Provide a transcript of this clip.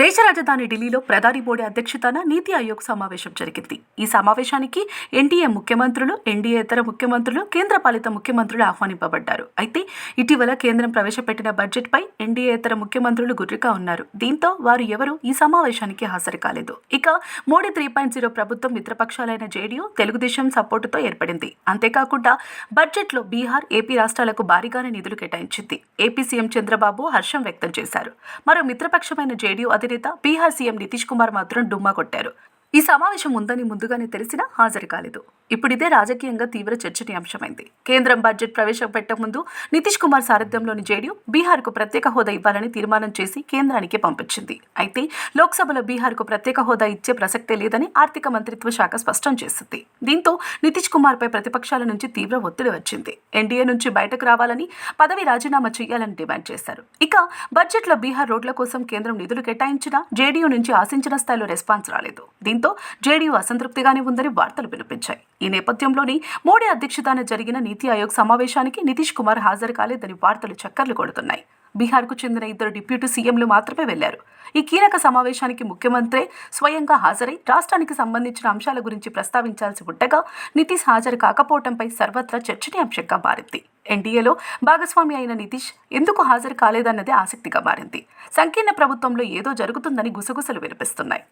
దేశ రాజధాని ఢిల్లీలో ప్రధాని మోడీ అధ్యక్షతన నీతి ఆయోగ్ సమావేశం జరిగింది. ఈ సమావేశానికి ఎన్డీఏ ముఖ్యమంత్రులు ఎన్డీఏతర ముఖ్యమంత్రులు కేంద్ర పాలిత ముఖ్యమంత్రులు ఆహ్వానింపబడ్డారు. అయితే ఇటీవల కేంద్రం ప్రవేశపెట్టిన బడ్జెట్పై ఎన్డీఏ ఇతర ముఖ్యమంత్రులు గుర్రిగా ఉన్నారు. దీంతో వారు ఎవరూ ఈ సమావేశానికి హాజరు కాలేదు. ఇక మోడీ త్రీ పాయింట్ జీరో ప్రభుత్వం మిత్రపక్షాలైన జేడీయూ తెలుగుదేశం సపోర్టుతో ఏర్పడింది. అంతేకాకుండా బడ్జెట్లో బీహార్ ఏపీ రాష్ట్రాలకు భారీగానే నిధులు కేటాయించింది. ఏపీ సీఎం చంద్రబాబు హర్షం వ్యక్తం చేశారు. మరో మిత్రపక్షమైన జేడీయూ అధినేత బీహార్ సీఎం నితీష్ కుమార్ మాత్రం డుమ్మా కొట్టారు. ఈ సమావేశం ఉందని ముందుగానే తెలిసినా హాజరు కాలేదు. ఇప్పుడు ఇదే రాజకీయంగా తీవ్ర చర్చనీయాంశమైంది. కేంద్రం బడ్జెట్ ప్రవేశపెట్టే ముందు నితీష్ కుమార్ సారథ్యంలోని జేడీయూ బీహార్కు ప్రత్యేక హోదా ఇవ్వాలని తీర్మానం చేసి కేంద్రానికి పంపించింది. అయితే లోక్సభలో బీహార్కు ప్రత్యేక హోదా ఇచ్చే ప్రసక్తే లేదని ఆర్థిక మంత్రిత్వ శాఖ స్పష్టం చేసింది. దీంతో నితీష్ కుమార్పై ప్రతిపక్షాల నుంచి తీవ్ర ఒత్తిడి వచ్చింది. ఎన్డీఏ నుంచి బయటకు రావాలని పదవి రాజీనామా చేయాలని డిమాండ్ చేశారు. ఇక బడ్జెట్లో బీహార్ రోడ్ల కోసం కేంద్రం నిధులు కేటాయించినా జేడీయూ నుంచి ఆశించిన స్థాయిలో రెస్పాన్స్ రాలేదు. దీంతో జేడీయూ అసంతృప్తిగానే ఉందని వార్తలు వినిపించాయి. ఈ నేపథ్యంలోని మోడీ అధ్యక్షతన జరిగిన నీతి ఆయోగ్ సమావేశానికి నితీష్ కుమార్ హాజరు కాలేదని వార్తలు చక్కర్లు కొడుతున్నాయి. బీహార్కు చెందిన ఇద్దరు డిప్యూటీ సీఎంలు మాత్రమే వెళ్ళారు. ఈ కీలక సమావేశానికి ముఖ్యమంత్రి స్వయంగా హాజరై రాష్ట్రానికి సంబంధించిన అంశాల గురించి ప్రస్తావించాల్సి ఉండగా నితీష్ హాజరు కాకపోవడంపై సర్వత్రా చర్చనీయాంశంగా మారింది. ఎన్డీఏలో భాగస్వామి అయిన నితీష్ ఎందుకు హాజరు కాలేదన్నదే ఆసక్తిగా మారింది. సంకీర్ణ ప్రభుత్వంలో ఏదో జరుగుతుందని గుసగుసలు వినిపిస్తున్నాయి.